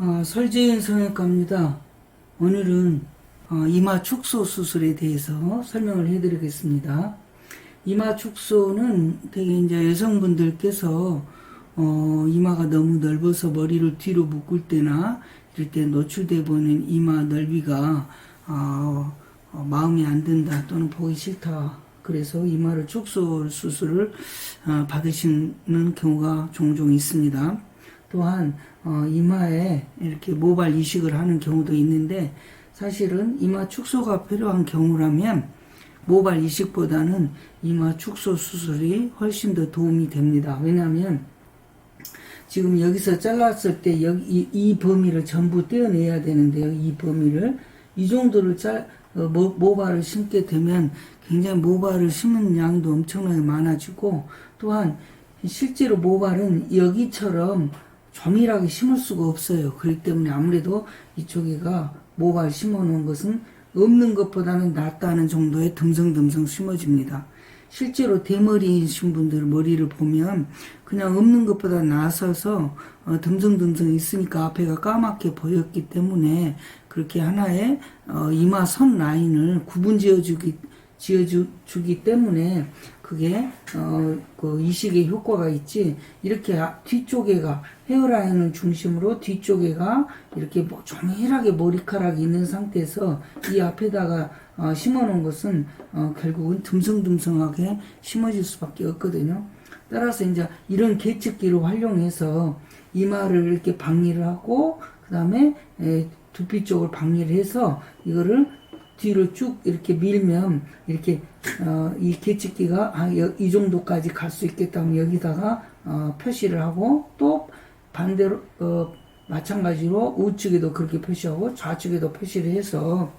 어, 설재인 성형외과입니다. 오늘은 어, 이마 축소 수술에 대해서 설명을 해드리겠습니다. 이마 축소는 되게 이제 여성분들께서 어, 이마가 너무 넓어서 머리를 뒤로 묶을 때나 이럴 때 노출돼 보는 이마 넓이가 어, 어, 마음에 안 든다 또는 보기 싫다. 그래서 이마를 축소 수술을 어, 받으시는 경우가 종종 있습니다. 또한 어, 이마에 이렇게 모발 이식을 하는 경우도 있는데 사실은 이마 축소가 필요한 경우라면 모발 이식보다는 이마 축소 수술이 훨씬 더 도움이 됩니다. 왜냐하면 지금 여기서 잘랐을 때 여기 이, 이 범위를 전부 떼어내야 되는데요. 이 범위를 이 정도를 짤 어, 모, 모발을 심게 되면 굉장히 모발을 심은 양도 엄청나게 많아지고 또한 실제로 모발은 여기처럼 조밀하게 심을 수가 없어요. 그렇기 때문에 아무래도 이쪽에가 모발 심어 놓은 것은 없는 것보다는 낫다는 정도의 듬성듬성 심어집니다. 실제로 대머리이신 분들 머리를 보면 그냥 없는 것보다 나서서 어, 듬성듬성 있으니까 앞에가 까맣게 보였기 때문에 그렇게 하나의 어, 이마 선 라인을 구분 지어주기 지어주기 때문에 그게 어, 그 이식의 효과가 있지 이렇게 아- 뒤쪽에가 헤어라인을 중심으로 뒤쪽에가 이렇게 뭐 조밀하게 머리카락이 있는 상태에서 이 앞에다가 어, 심어놓은 것은 어, 결국은 듬성듬성하게 심어질 수밖에 없거든요. 따라서 이제 이런 계측기를 활용해서 이마를 이렇게 박리를 하고 그 다음에 두피 쪽을 박리를 해서 이거를 뒤로 쭉 이렇게 밀면 이렇게 어, 이 계측기가 아, 여- 이 정도까지 갈 수 있겠다 하면 여기다가 어, 표시를 하고 또 반대로 어, 마찬가지로 우측에도 그렇게 표시하고 좌측에도 표시를 해서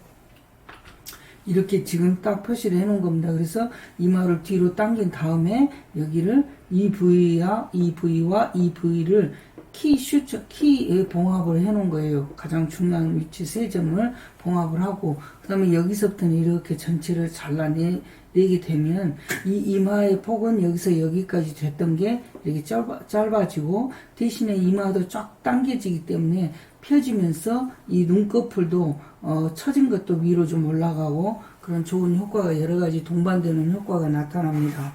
이렇게 지금 딱 표시를 해 놓은 겁니다. 그래서 이마를 뒤로 당긴 다음에 여기를 이 부위와 이 부위와 이 부위를 키 슈처 키에 봉합을 해놓은 거예요. 가장 중요한 위치 세 점을 봉합을 하고 그다음에 여기서부터는 이렇게 전체를 잘라내 내게 되면 이 이마의 폭은 여기서 여기까지 됐던 게 이렇게 짧아, 짧아지고 대신에 이마도 쫙 당겨지기 때문에 펴지면서 이 눈꺼풀도 어, 처진 것도 위로 좀 올라가고 그런 좋은 효과가 여러 가지 동반되는 효과가 나타납니다.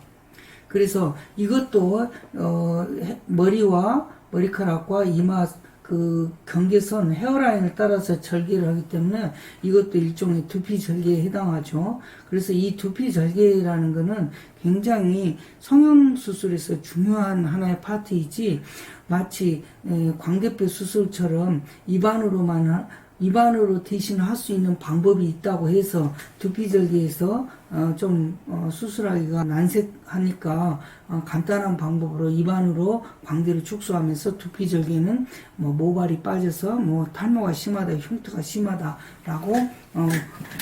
그래서 이것도 어, 해- 머리와 머리카락과 이마 그 경계선 헤어라인을 따라서 절개를 하기 때문에 이것도 일종의 두피 절개에 해당하죠. 그래서 이 두피 절개라는 거는 굉장히 성형 수술에서 중요한 하나의 파트이지 마치 에, 광대뼈 수술처럼 입안으로만 하- 입안으로 대신 할 수 있는 방법이 있다고 해서 두피 절개에서 어, 좀 어, 수술하기가 난색하니까 어, 간단한 방법으로 입안으로 광대를 축소하면서 두피 절개는 뭐 모발이 빠져서 뭐 탈모가 심하다, 흉터가 심하다라고 어,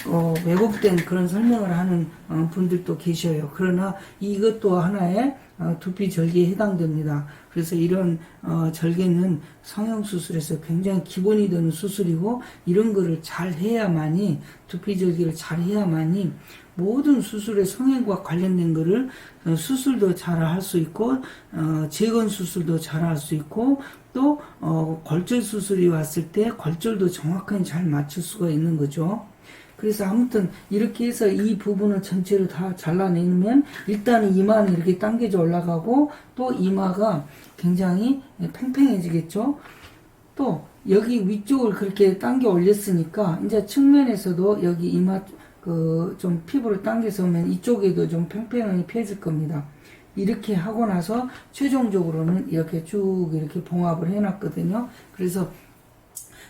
어, 왜곡된 그런 설명을 하는 어, 분들도 계셔요. 그러나 이것도 하나의 어, 두피 절개에 해당됩니다. 그래서 이런 어, 절개는 성형 수술에서 굉장히 기본이 되는 수술이고 이런 거를 잘 해야만이 두피 절개를 잘 해야만이 모든 수술의 성형과 관련된 거를 어, 수술도 잘 할 수 있고 어, 재건 수술도 잘 할 수 있고 또 어, 골절 수술이 왔을 때 골절도 정확하게 잘 맞출 수가 있는 거죠. 그래서 아무튼 이렇게 해서 이 부분을 전체를 다 잘라내면 일단은 이마는 이렇게 당겨져 올라가고 또 이마가 굉장히 팽팽해지겠죠. 또 여기 위쪽을 그렇게 당겨 올렸으니까 이제 측면에서도 여기 이마 그 좀 피부를 당겨서 오면 이쪽에도 좀 팽팽하게 펴질 겁니다. 이렇게 하고 나서 최종적으로는 이렇게 쭉 이렇게 봉합을 해놨거든요. 그래서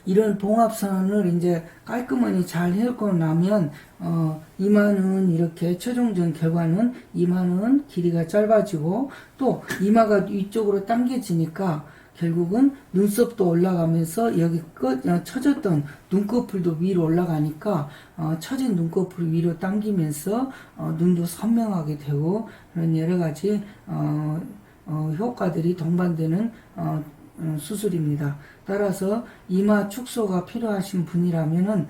이런 봉합선을 이제 깔끔하게 잘 해놓고 나면 어 이마는 이렇게 최종적인 결과는 이마는 길이가 짧아지고 또 이마가 위쪽으로 당겨지니까 결국은 눈썹도 올라가면서 여기 끝 어, 처졌던 눈꺼풀도 위로 올라가니까 어, 처진 눈꺼풀 위로 당기면서 어, 눈도 선명하게 되고 그런 여러 가지 어, 어, 효과들이 동반되는 어, 어, 수술입니다. 따라서 이마 축소가 필요하신 분이라면은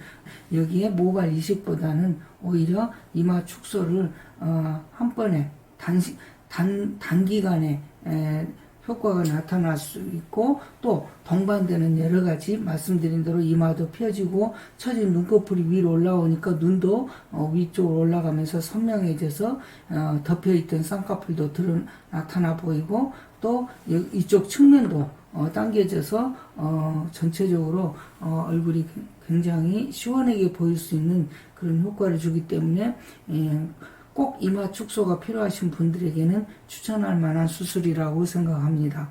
여기에 모발 이식보다는 오히려 이마 축소를 어, 한 번에 단시, 단 단기간에 에, 효과가 나타날 수 있고 또 동반되는 여러 가지 말씀드린 대로 이마도 펴지고 처진 눈꺼풀이 위로 올라오니까 눈도 어, 위쪽으로 올라가면서 선명해져서 어, 덮여있던 쌍꺼풀도 드러 나타나 보이고 또 이- 이쪽 측면도 어, 당겨져서 어, 전체적으로 어, 얼굴이 굉장히 시원하게 보일 수 있는 그런 효과를 주기 때문에 예, 꼭 이마 축소가 필요하신 분들에게는 추천할 만한 수술이라고 생각합니다.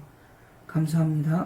감사합니다.